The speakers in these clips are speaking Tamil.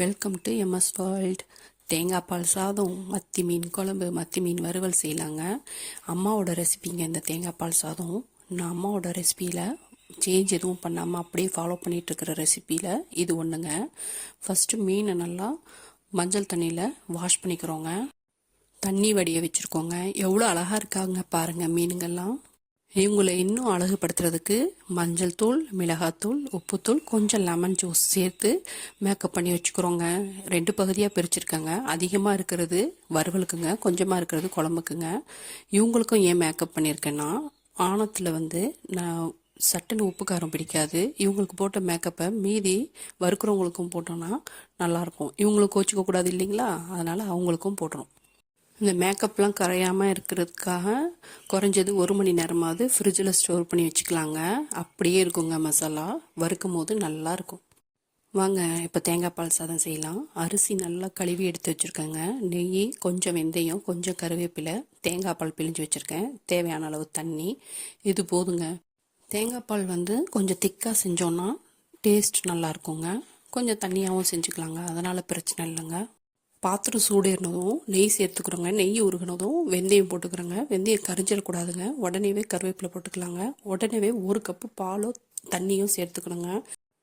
வெல்கம் டு எம்எஸ் வேர்ல்ட் தேங்காய் பால் சாதம் மத்தி மீன் குழம்பு மத்தி மீன் வறுவல் செய்யலாங்க. அம்மாவோட ரெசிபிங்க இந்த தேங்காய் பால் சாதம். நான் அம்மாவோட ரெசிபியில் சேஞ்ச் எதுவும் பண்ணாமல் அப்படியே ஃபாலோ பண்ணிகிட்ருக்கிற ரெசிபியில் இது ஒன்றுங்க ஃபஸ்ட்டு மீனை நல்லா மஞ்சள் தண்ணியில் வாஷ் பண்ணிக்கிறோங்க. தண்ணி வடிய வச்சுருக்கோங்க. எவ்வளோ அழகாக இருக்காங்க பாருங்கள் மீனுங்கெல்லாம் இவங்களை இன்னும் அழகுபடுத்துறதுக்கு மஞ்சள் தூள் மிளகாத்தூள் உப்புத்தூள் கொஞ்சம் லெமன் ஜூஸ் சேர்த்து மேக்கப் பண்ணி வச்சுக்கிறோங்க. ரெண்டு பகுதியாக பிரிச்சிருக்கேங்க. அதிகமாக இருக்கிறது வறுவலுக்குங்க கொஞ்சமாக இருக்கிறது குழம்புக்குங்க. இவங்களுக்கும் ஏன் மேக்கப் பண்ணியிருக்கேன்னா ஆணத்தில் வந்து நான் சட்டுன்னு உப்பு காரம் பிடிக்காது. இவங்களுக்கு போட்ட மேக்கப்பை மீதி வறுக்கிறவங்களுக்கும் போட்டோன்னா நல்லாயிருக்கும். இவங்களுக்கு கோச்சிக்க கூடாது இல்லைங்களா? அதனால் அவங்களுக்கும் போடுறோம் இந்த மேக்கப்லாம் கரையாமல் இருக்கிறதுக்காக குறைஞ்சது ஒரு மணி நேரமாவது ஃப்ரிட்ஜில் ஸ்டோர் பண்ணி வச்சுக்கலாங்க. அப்படியே இருக்குங்க மசாலா. வறுக்கும் போது நல்லாயிருக்கும் வாங்க இப்போ தேங்காய் பால் சாதம் செய்யலாம். அரிசி நல்லா கழுவி எடுத்து வச்சுருக்கேங்க. நெய் கொஞ்சம் வெந்தயம் கொஞ்சம் கருவேப்பிலை தேங்காய் பால் பிழிஞ்சு வச்சுருக்கேன். தேவையான அளவு தண்ணி. இது போதுங்க. தேங்காய் பால் வந்து கொஞ்சம் திக்காக செஞ்சோன்னா டேஸ்ட் நல்லா இருக்குங்க. கொஞ்சம் தண்ணியாகவும் செஞ்சுக்கலாங்க. அதனால் பிரச்சனை இல்லைங்க. பாத்திரம் சூடேறினதும் நெய் சேர்த்துக்கிறோங்க. நெய் உருகினதும் வெந்தயம் போட்டுக்கிறோங்க. வெந்தயம் கரிஞ்சிடக்கூடாதுங்க உடனேவே கருவேப்பிலை போட்டுக்கலாங்க. உடனேவே ஒரு கப்பு பாலோ தண்ணியும் சேர்த்துக்கணுங்க.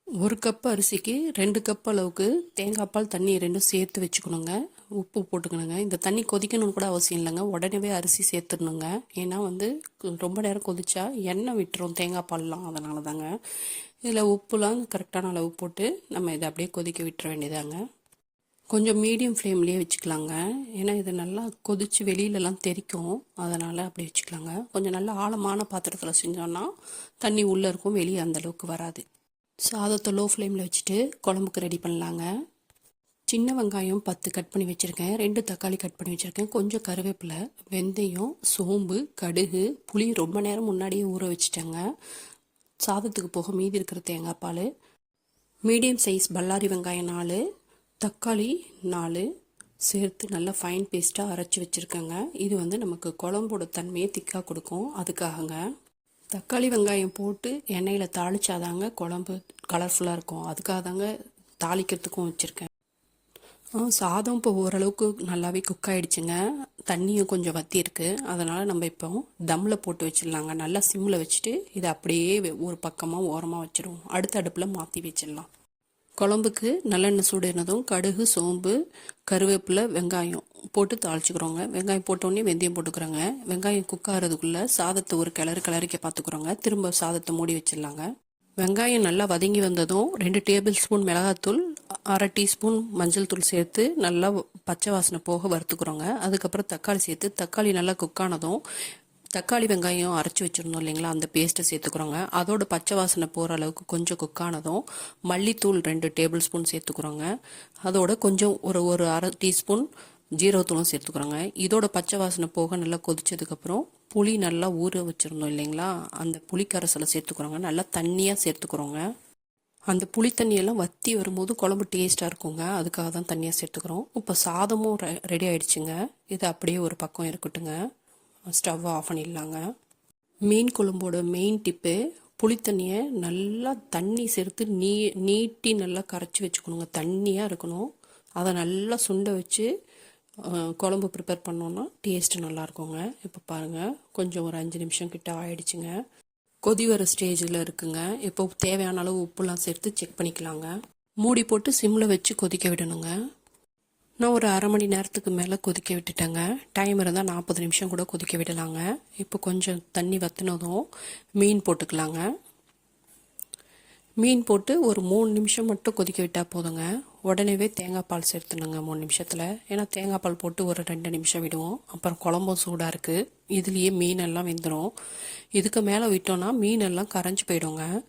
ஒரு கப் அரிசிக்கு ரெண்டு கப் அளவுக்கு தேங்காய் பால் தண்ணி ரெண்டும் சேர்த்து வச்சுக்கணுங்க. உப்பு போட்டுக்கணுங்க. இந்த தண்ணி கொதிக்கணும்னு கூட அவசியம் இல்லைங்க. உடனேவே அரிசி சேர்த்துடணுங்க. ஏன்னா வந்து ரொம்ப நேரம் கொதிச்சா எண்ணெய் விட்டுரும் தேங்காய் பால்லாம். அதனால தாங்க இதில் உப்புலாம் கரெக்டான அளவு போட்டு நம்ம இதை அப்படியே கொதிக்க விட்டுற வேண்டியதாங்க. கொஞ்சம் மீடியம் ஃப்ளேம்லேயே வச்சுக்கலாங்க. ஏன்னா இது நல்லா கொதித்து வெளியிலலாம் தெரிக்கும். அதனால் அப்படி வச்சுக்கலாங்க. கொஞ்சம் நல்லா ஆழமான பாத்திரத்தில் செஞ்சோன்னா தண்ணி உள்ளே இருக்கும் வெளியே அந்தளவுக்கு வராது. சாதத்தை லோ ஃப்ளேமில் வச்சுட்டு குழம்புக்கு ரெடி பண்ணலாங்க. சின்ன வெங்காயம் பத்து கட் பண்ணி வச்சுருக்கேன். ரெண்டு தக்காளி கட் பண்ணி வச்சுருக்கேன். கொஞ்சம் கருவேப்பிலை வெந்தயம் சோம்பு கடுகு புளி ரொம்ப நேரம் முன்னாடியே ஊற வச்சுட்டேங்க. சாதத்துக்கு போக மீதி இருக்கிற தேங்காய் பால் மீடியம் சைஸ் பல்லாரி வெங்காயம் நாலு தக்காளி நாலு சேர்த்து நல்லா ஃபைன் பேஸ்ட்டாக அரைச்சி வச்சுருக்கேங்க. இது வந்து நமக்கு குழம்போட தன்மையை திக்காக கொடுக்கும். அதுக்காகங்க தக்காளி வெங்காயம் போட்டு எண்ணெயில் தாளிச்சாதாங்க குழம்பு கலர்ஃபுல்லாக இருக்கும். அதுக்காக தாங்க தாளிக்கிறதுக்கும் வச்சுருக்கேன். சாதம் இப்போ ஓரளவுக்கு நல்லாவே குக் ஆகிடுச்சுங்க தண்ணியும் கொஞ்சம் வத்தியிருக்கு. அதனால் நம்ம இப்போ தம்மில் போட்டு வச்சிடலாங்க. நல்லா சிம்மில் வச்சுட்டு இதை அப்படியே ஒரு பக்கமாக ஓரமாக வச்சிருவோம். அடுத்த அடுப்பில் மாற்றி வச்சிடலாம். குழம்புக்கு நல்லெண்ணெய் சூடுனதும் கடுகு சோம்பு கருவேப்பிலை வெங்காயம் போட்டு தாளிச்சுக்கிறோங்க. வெங்காயம் போட்டோடனே வெந்தயம் போட்டுக்கிறோங்க. வெங்காயம் குக் ஆகிறதுக்குள்ளே சாதத்தை ஒரு கிளறு கிளறிக்க பார்த்துக்குறோங்க. திரும்ப சாதத்தை மூடி வச்சிடலாங்க. வெங்காயம் நல்லா வதங்கி வந்ததும் ரெண்டு டேபிள் ஸ்பூன் மிளகாத்தூள் அரை டீஸ்பூன் மஞ்சள் தூள் சேர்த்து நல்லா பச்சை வாசனை போக வறுத்துக்கிறோங்க. அதுக்கப்புறம் தக்காளி சேர்த்து தக்காளி நல்லா குக்கானதும் தக்காளி வெங்காயம் அரைச்சி வச்சுருந்தோம் இல்லைங்களா? அந்த பேஸ்ட்டை சேர்த்துக்கிறோங்க. அதோட பச்சை வாசனை போகிற அளவுக்கு கொஞ்சம் குக்கானதும் மல்லித்தூள் ரெண்டு டேபிள் ஸ்பூன் சேர்த்துக்கிறோங்க. அதோட கொஞ்சம் ஒரு ஒரு அரை டீஸ்பூன் ஜீரகத்தூளும் சேர்த்துக்கிறோங்க. இதோட பச்சை வாசனை போக நல்லா கொதிச்சதுக்கப்புறம் புளி நல்லா ஊற வச்சுருந்தோம் இல்லைங்களா? அந்த புளிக்கரசலை கரைசலை சேர்த்துக்கிறோங்க. நல்லா தண்ணியாக சேர்த்துக்கிறோங்க. அந்த புளி தண்ணியெல்லாம் வற்றி வரும்போது குழம்பு டேஸ்ட்டாக இருக்குங்க. அதுக்காக தான் தண்ணியாக சேர்த்துக்கிறோம். இப்போ சாதமும் ரெடி ஆயிடுச்சுங்க. இது அப்படியே ஒரு பக்கம் இருக்கட்டுங்க. ஸ்டவ் ஆஃப் பண்ணிடலாங்க. மீன் குழம்போட மெயின் டிப்பு புளித்தண்ணியை நல்லா தண்ணி சேர்த்து நீ நீட்டி நல்லா கரைச்சி வச்சுக்கணுங்க. தண்ணியாக இருக்கணும். அதை நல்லா சுண்ட வச்சு குழம்பு ப்ரிப்பேர் பண்ணோன்னா டேஸ்ட்டு நல்லாயிருக்குங்க இப்போ பாருங்கள் கொஞ்சம் ஒரு அஞ்சு நிமிஷம் கிட்ட ஆயிடுச்சுங்க. கொதி வர ஸ்டேஜில் இருக்குங்க. இப்போ தேவையான அளவு உப்புலாம் சேர்த்து செக் பண்ணிக்கலாங்க. மூடி போட்டு சிம்மில் வச்சு கொதிக்க விடணுங்க. நான் ஒரு அரை மணி நேரத்துக்கு மேலே கொதிக்க விட்டுட்டேங்க. டைம் இருந்தால் நாற்பது நிமிஷம் கூட கொதிக்க விடலாங்க. இப்போ கொஞ்சம் தண்ணி வத்தினதும் மீன் போட்டுக்கலாங்க. மீன் போட்டு ஒரு மூணு நிமிஷம் மட்டும் கொதிக்க விட்டால் போதுங்க. உடனேவே தேங்காய் பால் சேர்த்துனுங்க மூணு நிமிஷத்தில். ஏன்னா தேங்காய் பால் போட்டு ஒரு ரெண்டு நிமிஷம் விடுவோம். அப்புறம் குழம்பும் சூடாக இருக்குது இதுலேயே மீன் எல்லாம் வெந்துடும் இதுக்கு மேலே விட்டோன்னா மீன் எல்லாம் கரைஞ்சி போயிடுங்க.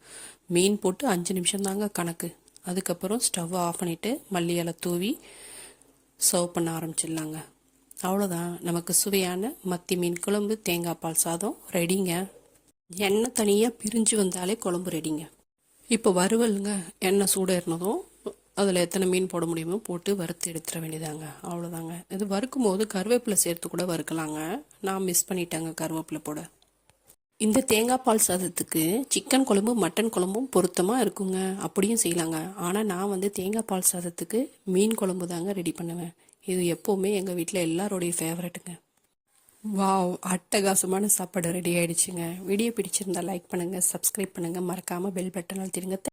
மீன் போட்டு அஞ்சு நிமிஷம் தாங்க கணக்கு. அதுக்கப்புறம் ஸ்டவ் ஆஃப் பண்ணிவிட்டு மல்லி இலை தூவி சர்வ் பண்ண ஆரம்பிச்சிடலாங்க. அவ்வளோதான் நமக்கு சுவையான மத்தி மீன் குழம்பு தேங்காய் பால் சாதம் ரெடிங்க எண்ணெய் தனியாக பிரிஞ்சு வந்தாலே குழம்பு ரெடிங்க இப்போ வறுவலுங்க. எண்ணெய் சூடேறினதும் அதில் எத்தனை மீன் போட முடியுமோ போட்டு வறுத்து எடுத்துட வேண்டியதாங்க. அவ்வளோதாங்க இது வறுக்கும் போது கருவேப்பிலை சேர்த்து கூட வறுக்கலாங்க. நான் மிஸ் பண்ணிட்டேங்க கருவேப்பிலை போட. இந்த தேங்காய் பால் சாதத்துக்கு சிக்கன் குழம்பு மட்டன் குழம்பும் பொருத்தமாக இருக்குங்க. அப்படியும் செய்யலாங்க. ஆனால் நான் வந்து தேங்காய் பால் சாதத்துக்கு மீன் குழம்பு தாங்க ரெடி பண்ணுவேன். இது எப்போவுமே எங்கள் வீட்டில் எல்லாரோடைய ஃபேவரட்டுங்க வாவ் அட்டகாசமான சாப்பாடு ரெடி ஆயிடுச்சுங்க. வீடியோ பிடிச்சிருந்தா லைக் பண்ணுங்கள் சப்ஸ்கிரைப் பண்ணுங்கள் மறக்காமல் பெல் பட்டன் அழுத்திடுங்க